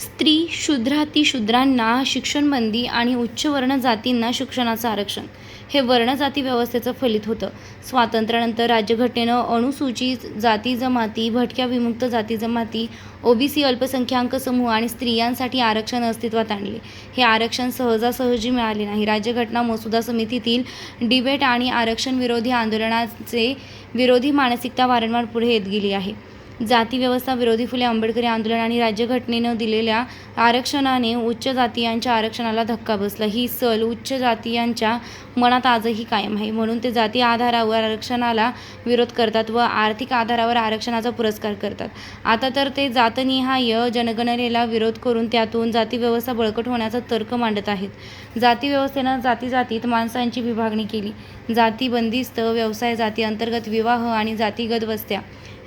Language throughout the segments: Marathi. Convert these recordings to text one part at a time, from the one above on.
स्त्री शुद्राती शुद्रांना शिक्षणबंदी आणि उच्चवर्ण जातींना शिक्षणाचं आरक्षण. हे वर्णजाती व्यवस्थेचं फलित होतं. स्वातंत्र्यानंतर राज्यघटनेनं अनुसूचित जाती जमाती भटक्या विमुक्त जाती जमाती ओबीसी अल्पसंख्याक समूह आणि स्त्रियांसाठी आरक्षण अस्तित्वात आणले. हे आरक्षण सहजासहजी मिळाले नाही. राज्यघटना मसुदा समितीतील डिबेट आणि आरक्षण विरोधी आंदोलनाचे विरोधी मानसिकता वारंवार पुढे येत गेली आहे. जाती व्यवस्था विरोधी फुले आंबेडकरी आंदोलन आणि राज्यघटनेनं दिलेल्या आरक्षणाने उच्च जातीयांच्या आरक्षणाला धक्का बसला. ही सल उच्च जातीयांच्या मनात आजही कायम आहे. म्हणून ते जाती आधारावर आरक्षणाला विरोध करतात व आर्थिक आधारावर आरक्षणाचा पुरस्कार करतात. आता तर ते जातनिहाय जनगणनेला विरोध करून त्यातून जातीव्यवस्था बळकट होण्याचा तर्क मांडत आहेत. जाती व्यवस्थेनं जाती जातीत माणसांची विभागणी केली. जाती बंदिस्त व्यवसाय जाती अंतर्गत विवाह आणि जातीगत वस्त्या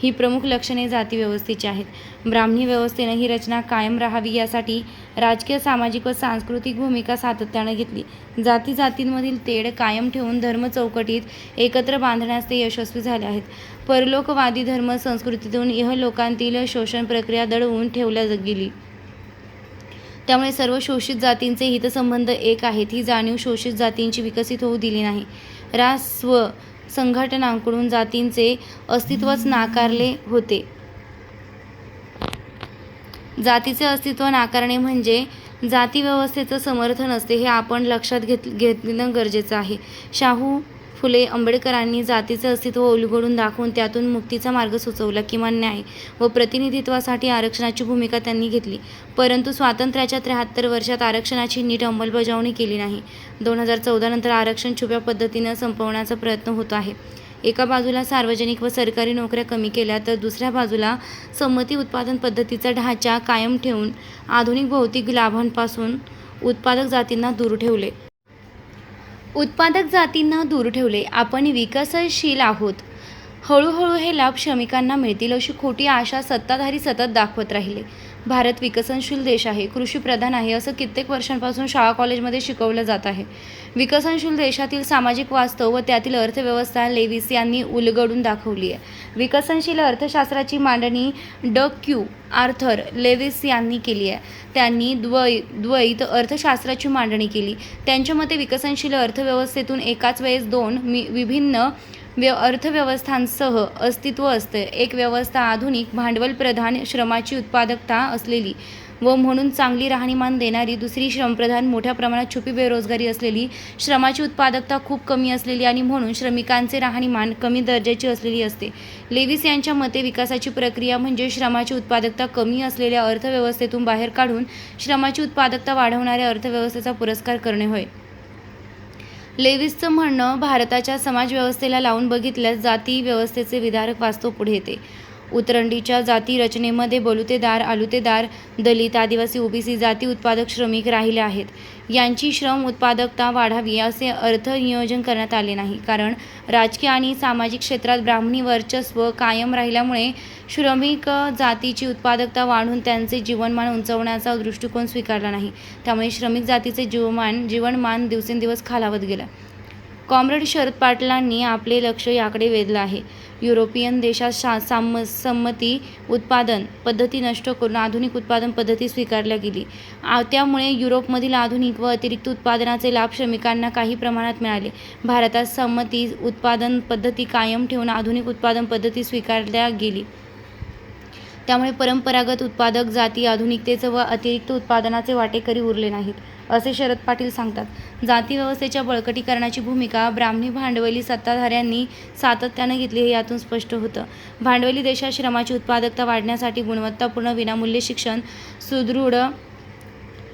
ही प्रमुख लक्षणे जाती व्यवस्थेची आहेत. ब्राह्मणी व्यवस्थेनं ही रचना कायम राहावी यासाठी राजकीय सामाजिक व सांस्कृतिक भूमिका सातत्यानं घेतली. जाती जातींमधील तेढ कायम ठेवून धर्म चौकटीत एकत्र बांधण्यास ते यशस्वी झाले आहेत. परलोकवादी धर्म संस्कृतीतून इहलोकांतील शोषण प्रक्रिया दडवून ठेवल्या गेली. त्यामुळे सर्व शोषित जातींचे हितसंबंध एक आहेत ही जाणीव शोषित जातींची विकसित होऊ दिली नाही. रास्व संघटनांकडून जातींचे अस्तित्वच नाकारले होते. जातीचे अस्तित्व नाकारणे म्हणजे जाती व्यवस्थेचं समर्थन असते हे आपण लक्षात घेत घेणं गरजेचं आहे. शाहू फुले आंबेडकरांनी जातीचं अस्तित्व उलगडून दाखवून त्यातून मुक्तीचा मार्ग सुचवला किमान न्याय व प्रतिनिधित्वासाठी आरक्षणाची भूमिका त्यांनी घेतली. परंतु स्वातंत्र्याच्या त्र्याहत्तर वर्षात आरक्षणाची नीट अंमलबजावणी केली नाही. दोन हजार चौदानंतर आरक्षण छुप्या पद्धतीनं संपवण्याचा प्रयत्न होत आहे. एका बाजूला सार्वजनिक व सरकारी नोकऱ्या कमी केल्या तर दुसऱ्या बाजूला संमती उत्पादन पद्धतीचा ढाचा कायम ठेवून आधुनिक भौतिक लाभांपासून उत्पादक जातींना दूर ठेवले. उत्पादक जातींना दूर ठेवले. आपण विकसनशील आहोत. हळूहळू हे लाभ श्रमिकांना मिळतील अशी खोटी आशा सत्ताधारी सतत दाखवत राहिले. भारत विकसनशील देश आहे. कृषीप्रधान आहे असं कित्येक वर्षांपासून शाळा कॉलेजमध्ये शिकवलं जात आहे. विकसनशील देशातील सामाजिक वास्तव व त्यातील अर्थव्यवस्था लेविस यांनी उलगडून दाखवली आहे. विकसनशील अर्थशास्त्राची मांडणी ड. क्यू. आर्थर लेविस यांनी केली आहे. त्यांनी द्वै द्वैत अर्थशास्त्राची मांडणी केली. त्यांच्या मते विकसनशील अर्थव्यवस्थेतून एकाच वेळेस दोन मी विभिन्न व्य अर्थव्यवस्थांसह अस्तित्व असते. एक व्यवस्था आधुनिक भांडवलप्रधान श्रमाची उत्पादकता असलेली व म्हणून चांगली राहणीमान देणारी दुसरी श्रमप्रधान मोठ्या प्रमाणात छुपी बेरोजगारी असलेली श्रमाची उत्पादकता खूप कमी असलेली आणि म्हणून श्रमिकांचे राहणीमान कमी दर्जाची असलेली असते. लेविस यांच्या मते विकासाची प्रक्रिया म्हणजे श्रमाची उत्पादकता कमी असलेल्या अर्थव्यवस्थेतून बाहेर काढून श्रमाची उत्पादकता वाढवणाऱ्या अर्थव्यवस्थेचा पुरस्कार करणे होय. लेविसचं म्हणणं भारताच्या समाजव्यवस्थेला लावून बघितल्यास जाती व्यवस्थेचे विधारक वास्तव पुढे येते. उतरंडीच्या जाती रचनेमध्ये बलुतेदार आलुतेदार दलित आदिवासी ओबीसी जाती उत्पादक श्रमिक राहिले आहेत. यांची श्रम उत्पादकता वाढावी असे अर्थ नियोजन करण्यात आले नाही. कारण राजकीय आणि सामाजिक क्षेत्रात ब्राह्मणी वर्चस्व कायम राहिल्यामुळे श्रमिक जातीची उत्पादकता वाढून त्यांचे जीवनमान उंचवण्याचा दृष्टिकोन स्वीकारला नाही. त्यामुळे श्रमिक जातीचे जीवमान जीवनमान दिवसेंदिवस खालावत गेलं. कॉम्रेड शरद पाटलांनी आपले लक्ष याकडे वेधलं आहे. युरोपियन देशात शा साम संमती उत्पादन पद्धती नष्ट करून आधुनिक उत्पादन पद्धती स्वीकारल्या गेली. आ त्यामुळे युरोपमधील आधुनिक व अतिरिक्त उत्पादनाचे लाभ श्रमिकांना काही प्रमाणात मिळाले. भारतात संमती उत्पादन पद्धती कायम ठेवून आधुनिक उत्पादन पद्धती स्वीकारल्या गेली. त्यामुळे परंपरागत उत्पादक जाती आधुनिकतेचं व अतिरिक्त उत्पादनाचे वाटेकरी उरले नाहीत असे शरद पाटील सांगतात. जाती व्यवस्थेच्या बळकटीकरणाची भूमिका ब्राह्मणी भांडवली सत्ताधाऱ्यांनी सातत्यानं घेतली हे यातून स्पष्ट होतं. भांडवली देशात श्रमाची उत्पादकता वाढण्यासाठी गुणवत्तापूर्ण विनामूल्य शिक्षण सुदृढ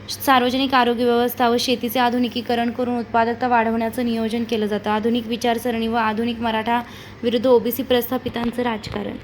सार्वजनिक आरोग्य व्यवस्था व शेतीचे आधुनिकीकरण करून उत्पादकता वाढवण्याचं नियोजन केलं जातं. आधुनिक विचारसरणी व आधुनिक मराठा विरुद्ध ओबीसी प्रस्थापितांचं राजकारण.